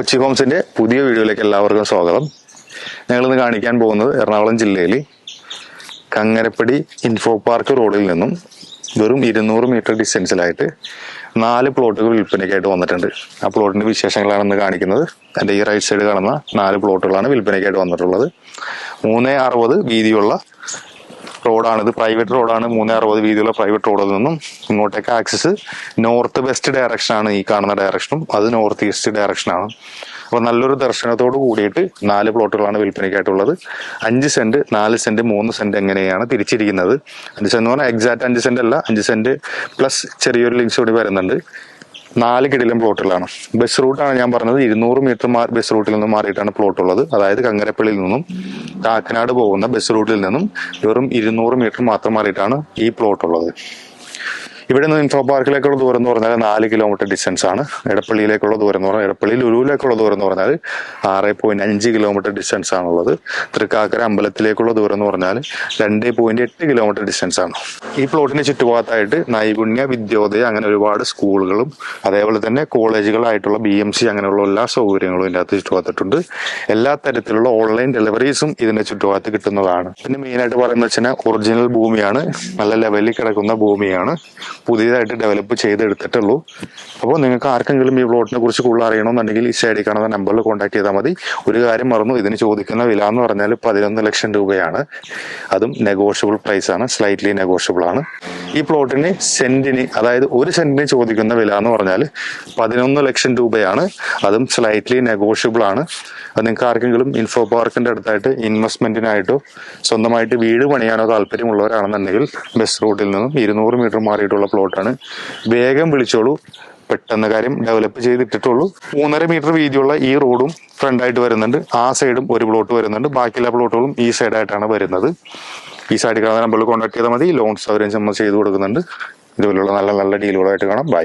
കൊച്ചി ഹോംസിന്റെ പുതിയ വീഡിയോയിലേക്ക് എല്ലാവർക്കും സ്വാഗതം. ഞങ്ങളിന്ന് കാണിക്കാൻ പോകുന്നത് എറണാകുളം ജില്ലയിൽ കങ്ങരപ്പടി ഇൻഫോ പാർക്ക് റോഡിൽ നിന്നും വെറും ഇരുന്നൂറ് മീറ്റർ ഡിസ്റ്റൻസിലായിട്ട് നാല് പ്ലോട്ടുകൾ വിൽപ്പനയ്ക്കായിട്ട് വന്നിട്ടുണ്ട്. ആ പ്ലോട്ടിന്റെ വിശേഷങ്ങളാണ് ഇന്ന് കാണിക്കുന്നത്. എന്റെ ഈ റൈറ്റ് സൈഡ് കാണുന്ന നാല് പ്ലോട്ടുകളാണ് വിൽപ്പനയ്ക്കായിട്ട് വന്നിട്ടുള്ളത്. മൂന്ന് അറുപത് വീതിയുള്ള റോഡാണ്. ഇത് പ്രൈവറ്റ് റോഡാണ്. മൂന്ന് അറുപത് വീതിയുള്ള പ്രൈവറ്റ് റോഡിൽ നിന്നും ഇങ്ങോട്ടേക്ക് ആക്സസ് നോർത്ത് വെസ്റ്റ് ഡയറക്ഷൻ ആണ് ഈ കാണുന്ന ഡയറക്ഷനും അത് നോർത്ത് ഈസ്റ്റ് ഡയറക്ഷൻ ആണ്. അപ്പൊ നല്ലൊരു ദർശനത്തോട് കൂടിയിട്ട് നാല് പ്ലോട്ടുകളാണ് വിൽപ്പനയ്ക്കായിട്ടുള്ളത്. അഞ്ച് സെന്റ് നാല് സെന്റ് മൂന്ന് സെന്റ് എങ്ങനെയാണ് തിരിച്ചിരിക്കുന്നത്? അഞ്ച് സെന്റ് എന്ന് പറഞ്ഞാൽ എക്സാക്ട് അഞ്ച് സെന്റ് അല്ല. അഞ്ച് സെന്റ് പ്ലസ് ചെറിയൊരു ലിങ്ക്സ് കൂടി വരുന്നുണ്ട്. നാല് കിടിലം പ്ലോട്ടുകളാണ്. ബസ് റൂട്ടാണ് ഞാൻ പറഞ്ഞത്. ഇരുന്നൂറ് മീറ്റർ ബസ് റൂട്ടിൽ നിന്നും മാറിയിട്ടാണ് പ്ലോട്ട് ഉള്ളത്. അതായത് കങ്ങരപ്പള്ളിയിൽ നിന്നും കാക്കനാട് പോകുന്ന ബസ് റൂട്ടിൽ നിന്നും വെറും ഇരുന്നൂറ് മീറ്റർ മാത്രം മാറിയിട്ടാണ് ഈ പ്ലോട്ട് ഉള്ളത്. ഇവിടെ നിന്ന് ഇൻഫോ പാർക്കിലേക്കുള്ള ദൂരം എന്ന് പറഞ്ഞാൽ നാല് കിലോമീറ്റർ ഡിസ്റ്റൻസ് ആണ്. എടപ്പള്ളിയിലേക്കുള്ള ദൂരം എന്ന് പറഞ്ഞാൽ എടപ്പള്ളി ലുലുവിലേക്കുള്ള ദൂരം എന്ന് പറഞ്ഞാൽ ആറ് പോയിന്റ് അഞ്ച് കിലോമീറ്റർ ഡിസ്റ്റൻസ് ആണുള്ളത്. തൃക്കാക്കര അമ്പലത്തിലേക്കുള്ള ദൂരം എന്ന് പറഞ്ഞാൽ രണ്ട് പോയിന്റ് എട്ട് കിലോമീറ്റർ ഡിസ്റ്റൻസ് ആണ്. ഈ പ്ലോട്ടിന് ചുറ്റുഭാഗത്തായിട്ട് നൈപുണ്യ വിദ്യോദയ അങ്ങനെ ഒരുപാട് സ്കൂളുകളും അതേപോലെ തന്നെ കോളേജുകളായിട്ടുള്ള ബി എം സി അങ്ങനെയുള്ള എല്ലാ സൗകര്യങ്ങളും ഇതിന്റെ അകത്ത് ചുറ്റുഭാഗത്തിട്ടുണ്ട്. എല്ലാ തരത്തിലുള്ള ഓൺലൈൻ ഡെലിവറീസും ഇതിന്റെ ചുറ്റുഭാഗത്ത് കിട്ടുന്നതാണ്. പിന്നെ മെയിൻ ആയിട്ട് പറയുന്നത് വെച്ചാൽ ഒറിജിനൽ ഭൂമിയാണ്. നല്ല ലെവലിൽ കിടക്കുന്ന ഭൂമിയാണ്. പുതിയതായിട്ട് ഡെവലപ്പ് ചെയ്തെടുത്തിട്ടുള്ളൂ. അപ്പോൾ നിങ്ങൾക്ക് ആർക്കെങ്കിലും ഈ പ്ലോട്ടിനെ കുറിച്ച് കൂടുതൽ അറിയണമെന്നുണ്ടെങ്കിൽ ഈ സൈഡിൽ കാണുന്ന നമ്പറിൽ കോൺടാക്ട് ചെയ്താൽ മതി. ഒരു കാര്യം മറന്നു ഇതിന് ചോദിക്കുന്ന വില എന്ന് പറഞ്ഞാൽ പതിനൊന്ന് ലക്ഷം രൂപയാണ്. അതും നെഗോഷ്യബിൾ പ്രൈസ് ആണ് സ്ലൈറ്റ്ലി നെഗോഷ്യബിൾ ആണ്. ഈ പ്ലോട്ടിന് സെന്റിന് അതായത് ഒരു സെന്റിന് ചോദിക്കുന്ന വില എന്ന് പറഞ്ഞാൽ പതിനൊന്ന് ലക്ഷം രൂപയാണ്. അതും സ്ലൈറ്റ്ലി നെഗോഷ്യബിൾ ആണ്. അത് നിങ്ങൾക്ക് ആർക്കെങ്കിലും ഇൻഫോ പാർക്കിന്റെ അടുത്തായിട്ട് ഇൻവെസ്റ്റ്മെന്റിനായിട്ടോ സ്വന്തമായിട്ട് വീട് പണിയാനോ താല്പര്യമുള്ളവരാണെന്നുണ്ടെങ്കിൽ ബസ് റൂട്ടിൽ നിന്നും ഇരുന്നൂറ് മീറ്റർ മാറിയിട്ടുള്ള പ്ലോട്ടാണ്. വേഗം വിളിച്ചോളൂ. പെട്ടെന്ന് കാര്യം ഡെവലപ്പ് ചെയ്തിട്ടുള്ളൂ മൂന്നര മീറ്റർ വീതിയുള്ള ഈ റോഡും ഫ്രണ്ടായിട്ട് വരുന്നുണ്ട്. ആ സൈഡും ഒരു പ്ലോട്ട് വരുന്നുണ്ട്. ബാക്കിയുള്ള പ്ലോട്ടുകളും ഈ സൈഡായിട്ടാണ് വരുന്നത്. ഈ സൈഡിൽ കാണുന്ന നമ്പറിൽ കോൺടാക്ട് ചെയ്താൽ മതി. ലോൺ സൗകര്യം ചെയ്തു കൊടുക്കുന്നുണ്ട്. ഇതുപോലുള്ള നല്ല നല്ല ഡീലുകളായിട്ട് കാണാം. ബൈ